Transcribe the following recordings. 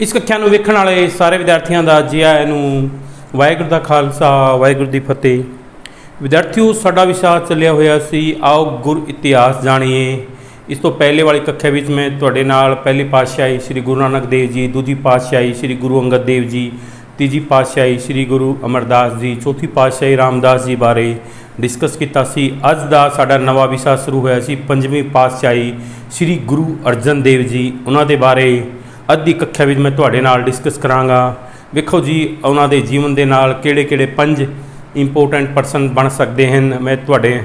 ਇਸ ਕੱਖਿਆ ਨੂੰ ਵੇਖਣ ਵਾਲੇ ਸਾਰੇ ਵਿਦਿਆਰਥੀਆਂ ਦਾ ਜੀ ਆਇਆਂ ਨੂੰ ਵਾਹਿਗੁਰੂ ਦਾ ਖਾਲਸਾ, ਵਾਹਿਗੁਰੂ ਦੀ ਫਤਿਹ। ਵਿਦਿਆਰਥੀਓ, ਸਾਡਾ ਵਿਸ਼ਾ ਚੱਲਿਆ ਹੋਇਆ ਸੀ, ਆਓ ਗੁਰ ਇਤਿਹਾਸ ਜਾਣੀਏ। ਇਸ ਤੋਂ ਪਹਿਲੇ ਵਾਲੀ ਕੱਖਿਆ ਵਿੱਚ ਮੈਂ ਤੁਹਾਡੇ ਨਾਲ ਪਹਿਲੀ ਪਾਤਸ਼ਾਹੀ ਸ੍ਰੀ ਗੁਰੂ ਨਾਨਕ ਦੇਵ ਜੀ, ਦੂਜੀ ਪਾਤਸ਼ਾਹੀ ਸ੍ਰੀ ਗੁਰੂ ਅੰਗਦ ਦੇਵ ਜੀ, ਤੀਜੀ ਪਾਤਸ਼ਾਹੀ ਸ੍ਰੀ ਗੁਰੂ ਅਮਰਦਾਸ ਜੀ, ਚੌਥੀ ਪਾਤਸ਼ਾਹੀ ਰਾਮਦਾਸ ਜੀ ਬਾਰੇ ਡਿਸਕਸ ਕੀਤਾ ਸੀ। ਅੱਜ ਦਾ ਸਾਡਾ ਨਵਾਂ ਵਿਸ਼ਾ ਸ਼ੁਰੂ ਹੋਇਆ ਸੀ, ਪੰਜਵੀਂ ਪਾਤਸ਼ਾਹੀ ਸ੍ਰੀ ਗੁਰੂ ਅਰਜਨ ਦੇਵ ਜੀ, ਉਹਨਾਂ ਦੇ ਬਾਰੇ। ਅੱਜ ਦੀ ਕੱਖਿਆ ਵਿੱਚ ਮੈਂ ਤੁਹਾਡੇ ਨਾਲ ਡਿਸਕਸ ਕਰਾਂਗਾ। ਵੇਖੋ ਜੀ, ਉਹਨਾਂ ਦੇ ਜੀਵਨ ਦੇ ਨਾਲ ਕਿਹੜੇ-ਕਿਹੜੇ ਪੰਜ ਇੰਪੋਰਟੈਂਟ ਪਰਸਨ ਬਣ ਸਕਦੇ ਹਨ, ਮੈਂ ਤੁਹਾਡੇ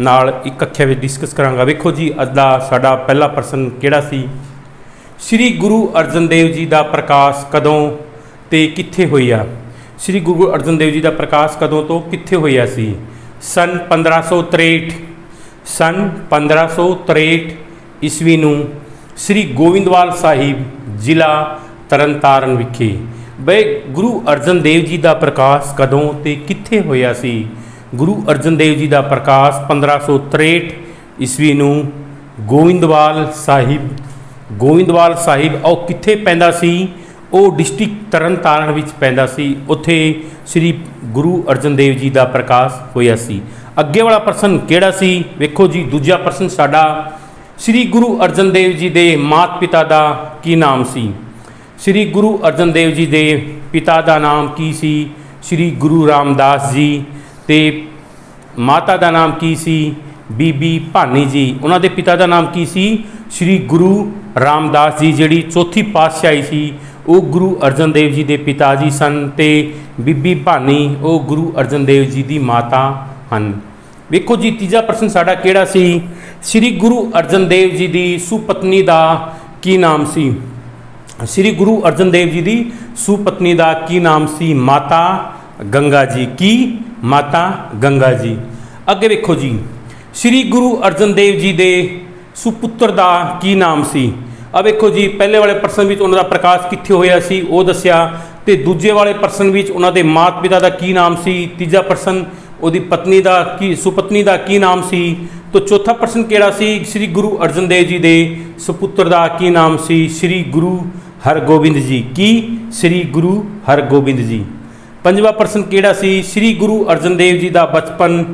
ਨਾਲ ਇੱਕ ਕੱਖਿਆ ਵਿੱਚ ਡਿਸਕਸ ਕਰਾਂਗਾ। ਵੇਖੋ ਜੀ, ਅੱਜ ਦਾ ਸਾਡਾ ਪਹਿਲਾ ਪਰਸਨ ਕਿਹੜਾ ਸੀ? ਸ੍ਰੀ ਗੁਰੂ ਅਰਜਨ ਦੇਵ ਜੀ ਦਾ ਪ੍ਰਕਾਸ਼ ਕਦੋਂ ਤੇ ਕਿੱਥੇ ਹੋਇਆ? ਸ੍ਰੀ ਗੁਰੂ ਅਰਜਨ ਦੇਵ ਜੀ ਦਾ ਪ੍ਰਕਾਸ਼ ਕਦੋਂ ਤੋਂ ਕਿੱਥੇ ਹੋਇਆ ਸੀ? ਸਨ 1563 ਸਨ 1563 ਈਸਵੀ ਨੂੰ ਸ੍ਰੀ ਗੋਬਿੰਦਵਾਲ ਸਾਹਿਬ ਜ਼ਿਲ੍ਹਾ ਤਰਨਤਾਰਨ ਵਿਖੇ। ਬਈ, ਗੁਰੂ ਅਰਜਨ ਦੇਵ ਜੀ ਦਾ ਪ੍ਰਕਾਸ਼ ਕਦੋਂ ਤੇ ਕਿੱਥੇ ਹੋਇਆ ਸੀ? ਗੁਰੂ ਅਰਜਨ ਦੇਵ ਜੀ ਦਾ ਪ੍ਰਕਾਸ਼ 1563 ਈਸਵੀ ਨੂੰ ਗੋਬਿੰਦਵਾਲ ਸਾਹਿਬ ਗੋਬਿੰਦਵਾਲ ਸਾਹਿਬ, ਉਹ ਕਿੱਥੇ ਪੈਂਦਾ ਸੀ? ਉਹ ਡਿਸਟ੍ਰਿਕਟ ਤਰਨਤਾਰਨ ਵਿੱਚ ਪੈਂਦਾ ਸੀ। ਉੱਥੇ ਸ੍ਰੀ ਗੁਰੂ ਅਰਜਨ ਦੇਵ ਜੀ ਦਾ ਪ੍ਰਕਾਸ਼ ਹੋਇਆ ਸੀ। ਅੱਗੇ ਵਾਲਾ ਪ੍ਰਸ਼ਨ ਕਿਹੜਾ ਸੀ? ਵੇਖੋ ਜੀ, ਦੂਜਾ ਪ੍ਰਸ਼ਨ ਸਾਡਾ ਸ੍ਰੀ ਗੁਰੂ ਅਰਜਨ ਦੇਵ ਜੀ ਦੇ ਮਾਤ ਪਿਤਾ ਦਾ ਕੀ ਨਾਮ ਸੀ? ਸ੍ਰੀ ਗੁਰੂ ਅਰਜਨ ਦੇਵ ਜੀ ਦੇ ਪਿਤਾ ਦਾ ਨਾਮ ਕੀ ਸੀ? ਸ੍ਰੀ ਗੁਰੂ ਰਾਮਦਾਸ ਜੀ ਤੇ ਮਾਤਾ ਦਾ ਨਾਮ ਕੀ ਸੀ? ਬੀਬੀ ਭਾਨੀ ਜੀ। ਉਹਨਾਂ ਦੇ ਪਿਤਾ ਦਾ ਨਾਮ ਕੀ ਸੀ? ਸ੍ਰੀ ਗੁਰੂ ਰਾਮਦਾਸ ਜੀ, ਜਿਹੜੀ ਚੌਥੀ ਪਾਤਸ਼ਾਹੀ ਸੀ, ਉਹ ਗੁਰੂ ਅਰਜਨ ਦੇਵ ਜੀ ਦੇ ਪਿਤਾ ਜੀ ਸਨ ਤੇ ਬੀਬੀ ਭਾਨੀ, ਉਹ ਗੁਰੂ ਅਰਜਨ ਦੇਵ ਜੀ ਦੀ ਮਾਤਾ ਹਨ। ਵੇਖੋ ਜੀ, ਤੀਜਾ ਪ੍ਰਸ਼ਨ ਸਾਡਾ ਕਿਹੜਾ ਸੀ? ਸ੍ਰੀ ਗੁਰੂ ਅਰਜਨ ਦੇਵ ਜੀ ਦੀ ਸੁਪਤਨੀ ਦਾ ਕੀ ਨਾਮ ਸੀ? ਸ੍ਰੀ ਗੁਰੂ ਅਰਜਨ ਦੇਵ ਜੀ ਦੀ ਸੁਪਤਨੀ ਦਾ ਕੀ ਨਾਮ ਸੀ? ਮਾਤਾ ਗੰਗਾ ਜੀ ਕੀ? ਮਾਤਾ ਗੰਗਾ ਜੀ। ਅੱਗੇ ਵੇਖੋ ਜੀ, ਸ੍ਰੀ ਗੁਰੂ ਅਰਜਨ ਦੇਵ ਜੀ ਦੇ ਸੁਪੁੱਤਰ ਦਾ ਕੀ ਨਾਮ ਸੀ? ਆ ਵੇਖੋ ਜੀ, ਪਹਿਲੇ ਵਾਲੇ ਪ੍ਰਸ਼ਨ ਵਿੱਚ ਉਹਨਾਂ ਦਾ ਪ੍ਰਕਾਸ਼ ਕਿੱਥੇ ਹੋਇਆ ਸੀ? ਉਹ ਦੱਸਿਆ, ਤੇ ਦੂਜੇ ਵਾਲੇ ਪ੍ਰਸ਼ਨ ਵਿੱਚ ਉਹਨਾਂ ਦੇ ਮਾਤਾ ਪਿਤਾ ਦਾ ਕੀ ਨਾਮ ਸੀ? ਤੀਜਾ ਪ੍ਰਸ਼ਨ, ਉਹਦੀ ਪਤਨੀ ਦਾ ਕੀ, ਸੁਪਤਨੀ ਦਾ ਕੀ ਨਾਮ ਸੀ? ਤੋ ਚੌਥਾ ਪ੍ਰਸ਼ਨ ਕਿਹੜਾ ਸੀ? ਸ੍ਰੀ ਗੁਰੂ ਅਰਜਨ ਦੇਵ ਜੀ ਦੇ ਸੁਪੁੱਤਰ ਦਾ ਕੀ ਨਾਮ ਸੀ? ਸ੍ਰੀ ਗੁਰੂ ਹਰਗੋਬਿੰਦ ਜੀ। ਕੀ? ਸ੍ਰੀ ਗੁਰੂ ਹਰਗੋਬਿੰਦ ਜੀ। ਪੰਜਵਾਂ ਪ੍ਰਸ਼ਨ ਕਿਹੜਾ ਸੀ? ਸ੍ਰੀ ਗੁਰੂ ਅਰਜਨ ਦੇਵ ਜੀ ਦਾ ਬਚਪਨ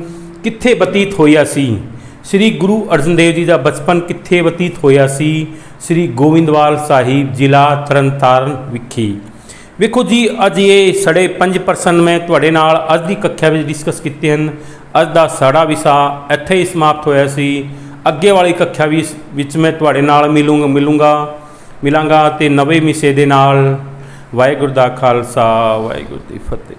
ਕਿੱਥੇ ਬਤੀਤ ਹੋਇਆ ਸੀ? ਸ੍ਰੀ ਗੁਰੂ ਅਰਜਨ ਦੇਵ ਜੀ ਦਾ ਬਚਪਨ ਕਿੱਥੇ ਬਤੀਤ ਹੋਇਆ ਸੀ? ਸ੍ਰੀ ਗੋਬਿੰਦਵਾਲ ਸਾਹਿਬ ਜ਼ਿਲ੍ਹਾ ਤਰਨਤਾਰਨ ਵਿਖੇ। ਵੇਖੋ ਜੀ, ਅੱਜ ਇਹ ਸਾਡੇ ਪੰਜ ਪਰਸਨ ਮੈਂ ਤੁਹਾਡੇ ਨਾਲ ਅੱਜ ਦੀ ਕੱਖਿਆ ਵਿੱਚ ਡਿਸਕਸ ਕੀਤੇ ਹਨ। ਅੱਜ ਦਾ ਸਾਡਾ ਵਿਸ਼ਾ ਇੱਥੇ ਹੀ ਸਮਾਪਤ ਹੋਇਆ ਸੀ। ਅੱਗੇ ਵਾਲੀ ਕੱਖਿਆ ਵੀ ਵਿੱਚ ਮੈਂ ਤੁਹਾਡੇ ਨਾਲ ਮਿਲੂੰਗਾ ਮਿਲੂੰਗਾ, ਮਿਲਾਂਗਾ ਤੇ ਨਵੇਂ ਵਿਸ਼ੇ ਦੇ ਨਾਲ। ਵਾਹਿਗੁਰੂ ਦਾ ਖਾਲਸਾ, ਵਾਹਿਗੁਰੂ ਦੀ ਫਤਿਹ।